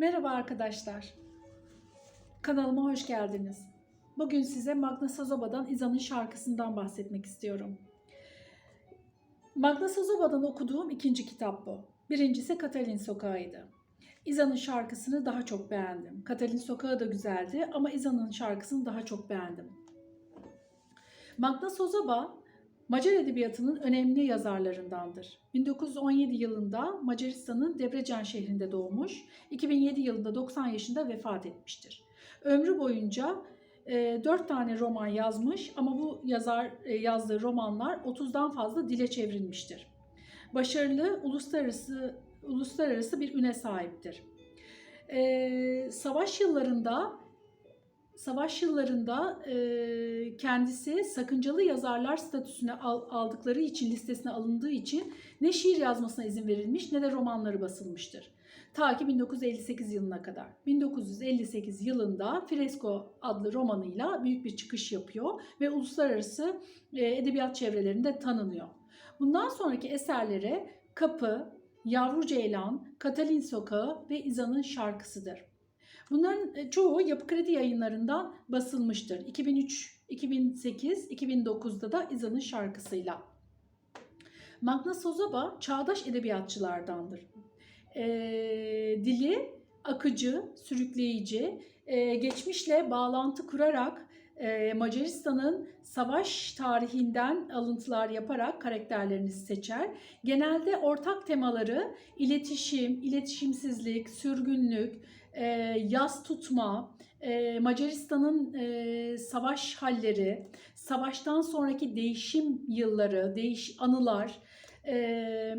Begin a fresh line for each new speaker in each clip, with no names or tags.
Merhaba arkadaşlar. Kanalıma hoş geldiniz. Bugün size Magna Sazoba'dan İza'nın şarkısından bahsetmek istiyorum. Magna Sazoba'dan okuduğum ikinci kitap bu. Birincisi Katalin Sokağı'ydı. İza'nın şarkısını daha çok beğendim. Katalin Sokağı da güzeldi ama İza'nın şarkısını daha çok beğendim. Magna Sozoba Macar edebiyatının önemli yazarlarındandır. 1917 yılında Macaristan'ın Debrecen şehrinde doğmuş, 2007 yılında 90 yaşında vefat etmiştir. Ömrü boyunca e, 4 tane roman yazmış ama bu yazar e, yazdığı romanlar 30'dan fazla dile çevrilmiştir. Başarılı uluslararası uluslararası bir üne sahiptir. E, savaş yıllarında savaş yıllarında e, kendisi sakıncalı yazarlar statüsüne al, aldıkları için listesine alındığı için ne şiir yazmasına izin verilmiş ne de romanları basılmıştır. Ta ki 1958 yılına kadar. 1958 yılında Fresko adlı romanıyla büyük bir çıkış yapıyor ve uluslararası e, edebiyat çevrelerinde tanınıyor. Bundan sonraki eserlere Kapı, Yavru Ceylan, Katalin Sokağı ve İza'nın şarkısıdır. Bunların e, çoğu Yapı Kredi yayınlarından basılmıştır. 2003, 2008, 2009'da da İza'nın şarkısıyla. Magna Sozoba çağdaş edebiyatçılardandır. E, dili akıcı, sürükleyici, e, geçmişle bağlantı kurarak e, Macaristan'ın savaş tarihinden alıntılar yaparak karakterlerini seçer. Genelde ortak temaları iletişim, iletişimsizlik, sürgünlük, e, yaz tutma, e, Macaristan'ın e, savaş halleri, savaştan sonraki değişim yılları, değiş anılar, e,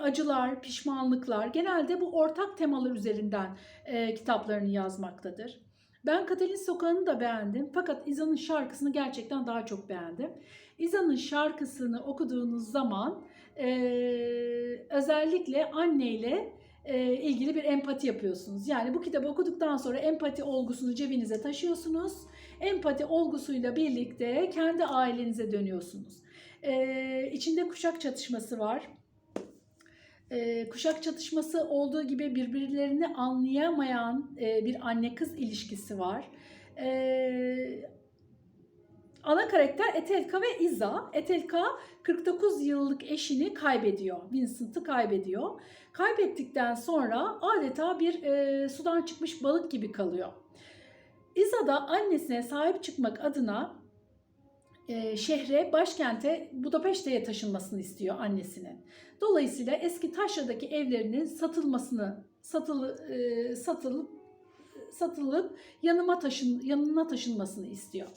acılar, pişmanlıklar genelde bu ortak temalar üzerinden e, kitaplarını yazmaktadır. Ben Katalin Sokağı'nı da beğendim fakat İza'nın şarkısını gerçekten daha çok beğendim. İza'nın şarkısını okuduğunuz zaman e, özellikle anneyle e, ilgili bir empati yapıyorsunuz. Yani bu kitabı okuduktan sonra empati olgusunu cebinize taşıyorsunuz. Empati olgusuyla birlikte kendi ailenize dönüyorsunuz. E, içinde kuşak çatışması var. E, kuşak çatışması olduğu gibi birbirlerini anlayamayan e, bir anne kız ilişkisi var. E, ana karakter Etelka ve Iza. Etelka 49 yıllık eşini kaybediyor. Vincent'ı kaybediyor. Kaybettikten sonra adeta bir e, sudan çıkmış balık gibi kalıyor. Iza da annesine sahip çıkmak adına e, şehre, başkente Budapeşte'ye taşınmasını istiyor annesinin. Dolayısıyla eski Taşra'daki evlerinin satılmasını, satılı, e, satılıp satılıp yanıma taşın, yanına taşınmasını istiyor.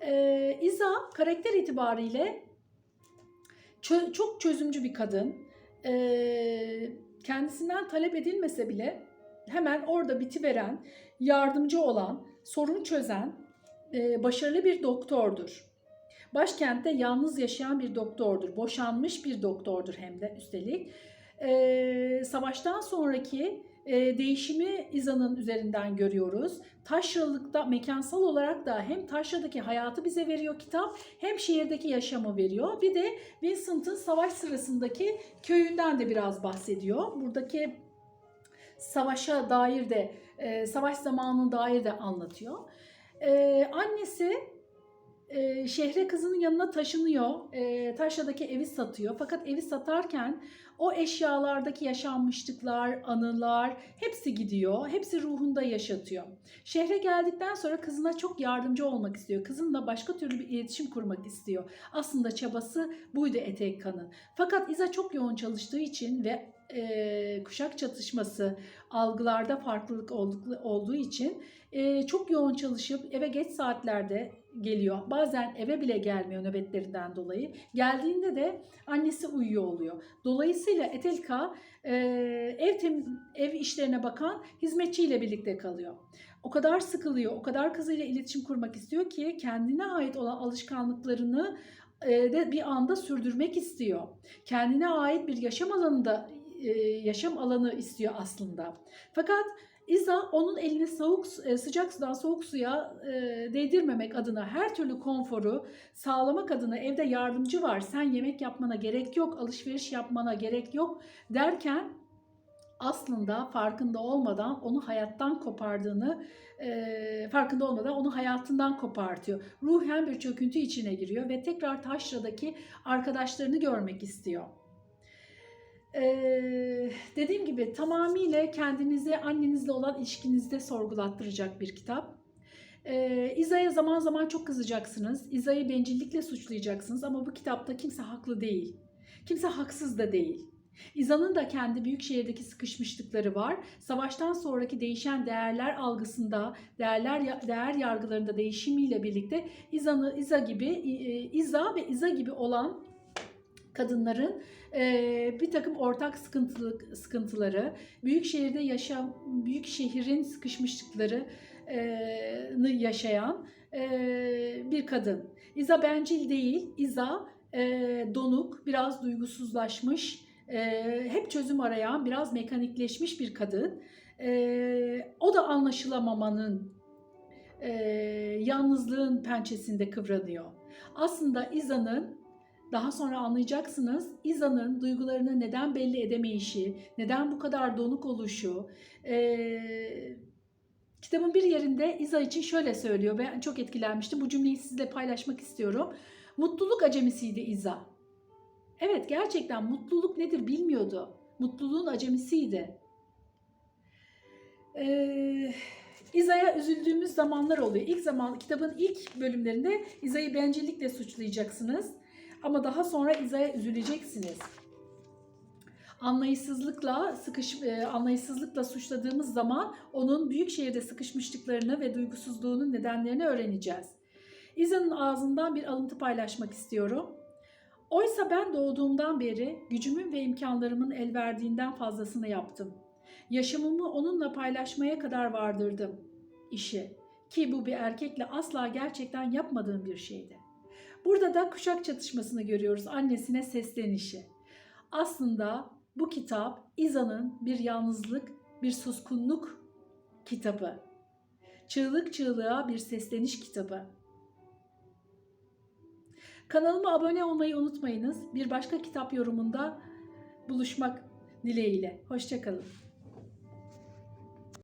E, İza karakter itibariyle çö- çok çözümcü bir kadın. E, kendisinden talep edilmese bile hemen orada bitiveren, yardımcı olan, sorun çözen, e, başarılı bir doktordur. Başkentte yalnız yaşayan bir doktordur. Boşanmış bir doktordur hem de üstelik. Ee, savaştan sonraki e, değişimi İza'nın üzerinden görüyoruz. Taşralıkta mekansal olarak da hem Taşra'daki hayatı bize veriyor kitap hem şehirdeki yaşamı veriyor. Bir de Vincent'ın savaş sırasındaki köyünden de biraz bahsediyor. Buradaki savaşa dair de, e, savaş zamanına dair de anlatıyor. E, annesi e, şehre kızının yanına taşınıyor. E, Taşra'daki evi satıyor. Fakat evi satarken o eşyalardaki yaşanmışlıklar, anılar hepsi gidiyor. Hepsi ruhunda yaşatıyor. Şehre geldikten sonra kızına çok yardımcı olmak istiyor. Kızınla başka türlü bir iletişim kurmak istiyor. Aslında çabası buydu Etekkan'ın. Fakat İza çok yoğun çalıştığı için ve e, kuşak çatışması, algılarda farklılık olduğu için e, çok yoğun çalışıp eve geç saatlerde geliyor. Bazen eve bile gelmiyor nöbetlerinden dolayı. Geldiğinde de annesi uyuyor oluyor. Dolayısıyla Etelka e, ev, tem, ev işlerine bakan hizmetçiyle birlikte kalıyor. O kadar sıkılıyor, o kadar kızıyla iletişim kurmak istiyor ki kendine ait olan alışkanlıklarını de bir anda sürdürmek istiyor. Kendine ait bir yaşam alanında yaşam alanı istiyor aslında. Fakat İza onun elini soğuk e, sıcak sudan soğuk suya e, değdirmemek adına her türlü konforu sağlamak adına evde yardımcı var. Sen yemek yapmana gerek yok, alışveriş yapmana gerek yok derken aslında farkında olmadan onu hayattan kopardığını e, farkında olmadan onu hayatından kopartıyor. Ruhen bir çöküntü içine giriyor ve tekrar taşradaki arkadaşlarını görmek istiyor. Ee, dediğim gibi tamamıyla kendinizi annenizle olan ilişkinizde sorgulattıracak bir kitap. Ee, İza'ya zaman zaman çok kızacaksınız. İza'yı bencillikle suçlayacaksınız ama bu kitapta kimse haklı değil. Kimse haksız da değil. İza'nın da kendi büyük şehirdeki sıkışmışlıkları var. Savaştan sonraki değişen değerler algısında, değerler değer yargılarında değişimiyle birlikte İza'nı İza gibi İza ve İza gibi olan kadınların e, bir takım ortak sıkıntılık sıkıntıları, büyük şehirde yaşam, büyük şehrin sıkışmışlıkları e, yaşayan e, bir kadın. İza bencil değil, İza e, donuk, biraz duygusuzlaşmış, e, hep çözüm arayan, biraz mekanikleşmiş bir kadın. E, o da anlaşılamamanın, e, yalnızlığın pençesinde kıvranıyor. Aslında İza'nın daha sonra anlayacaksınız İza'nın duygularını neden belli edemeyişi, neden bu kadar donuk oluşu. Ee, kitabın bir yerinde İza için şöyle söylüyor. Ben çok etkilenmiştim. Bu cümleyi sizle paylaşmak istiyorum. Mutluluk acemisiydi İza. Evet gerçekten mutluluk nedir bilmiyordu. Mutluluğun acemisiydi. Ee, İza'ya üzüldüğümüz zamanlar oluyor. İlk zaman kitabın ilk bölümlerinde İza'yı bencillikle suçlayacaksınız. Ama daha sonra İza'ya üzüleceksiniz. Anlayışsızlıkla sıkış e, anlayışsızlıkla suçladığımız zaman onun büyük şehirde sıkışmışlıklarını ve duygusuzluğunun nedenlerini öğreneceğiz. İza'nın ağzından bir alıntı paylaşmak istiyorum. Oysa ben doğduğumdan beri gücümün ve imkanlarımın el verdiğinden fazlasını yaptım. Yaşamımı onunla paylaşmaya kadar vardırdım işi. Ki bu bir erkekle asla gerçekten yapmadığım bir şeydi. Burada da kuşak çatışmasını görüyoruz. Annesine seslenişi. Aslında bu kitap İza'nın bir yalnızlık, bir suskunluk kitabı. Çığlık çığlığa bir sesleniş kitabı. Kanalıma abone olmayı unutmayınız. Bir başka kitap yorumunda buluşmak dileğiyle. Hoşçakalın.